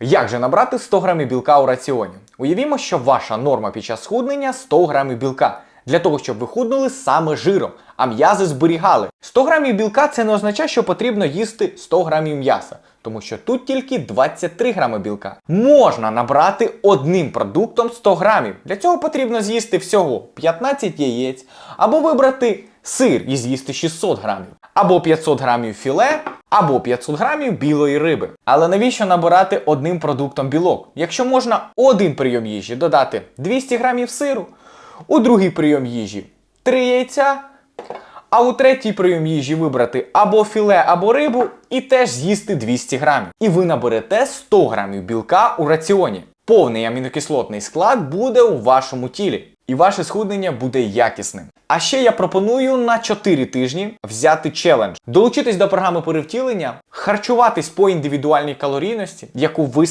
Як же набрати 100 грамів білка у раціоні? Уявімо, що ваша норма під час схуднення 100 грамів білка. Для того, щоб ви худнули саме жиром, а м'язи зберігали. 100 грамів білка це не означає, що потрібно їсти 100 грамів м'яса, тому що тут тільки 23 грами білка. Можна набрати одним продуктом 100 грамів. Для цього потрібно з'їсти всього 15 яєць, або вибрати сир і з'їсти 600 грамів, або 500 грамів філе, або 500 грамів білої риби. Але навіщо набирати одним продуктом білок? Якщо можна один прийом їжі додати 200 грамів сиру, у другий прийом їжі 3 яйця, а у третій прийом їжі вибрати або філе, або рибу і теж з'їсти 200 грамів. І ви наберете 100 грамів білка у раціоні. Повний амінокислотний склад буде у вашому тілі, і ваше схуднення буде якісним. А ще я пропоную на 4 тижні взяти челендж, долучитись до програми перевтілення, харчуватись по індивідуальній калорійності, яку ви